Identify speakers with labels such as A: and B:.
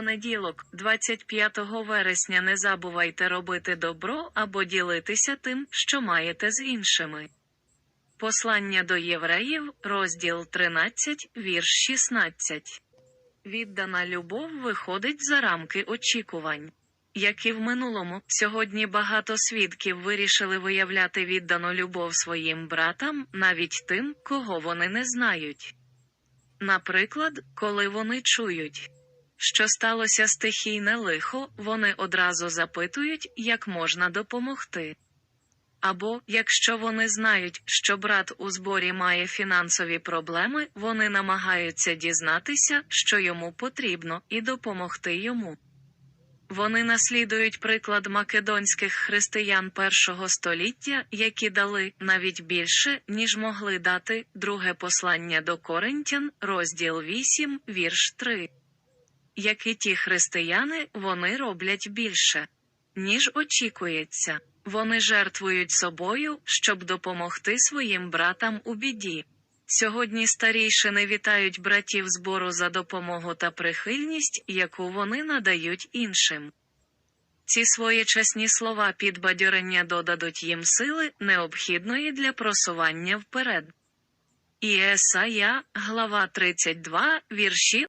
A: понеділок, 25 вересня не забувайте робити добро або ділитися тим, що маєте з іншими. Послання до євреїв, розділ 13, вірш 16. Віддана любов виходить за рамки очікувань. Як і в минулому, сьогодні багато свідків вирішили виявляти віддану любов своїм братам, навіть тим, кого вони не знають. Наприклад, коли вони чують, що сталося стихійне лихо, вони одразу запитують, як можна допомогти. Або, якщо вони знають, що брат у зборі має фінансові проблеми, вони намагаються дізнатися, що йому потрібно, і допомогти йому. Вони наслідують приклад македонських християн першого століття, які дали навіть більше, ніж могли дати друге послання до Коринтян, розділ 8, вірш 3. Як і ті християни, вони роблять більше, ніж очікується. Вони жертвують собою, щоб допомогти своїм братам у біді. Сьогодні старійшини вітають братів збору за допомогу та прихильність, яку вони надають іншим. Ці своєчасні слова підбадьорення додадуть їм сили, необхідної для просування вперед. І Есая, глава 32, вірші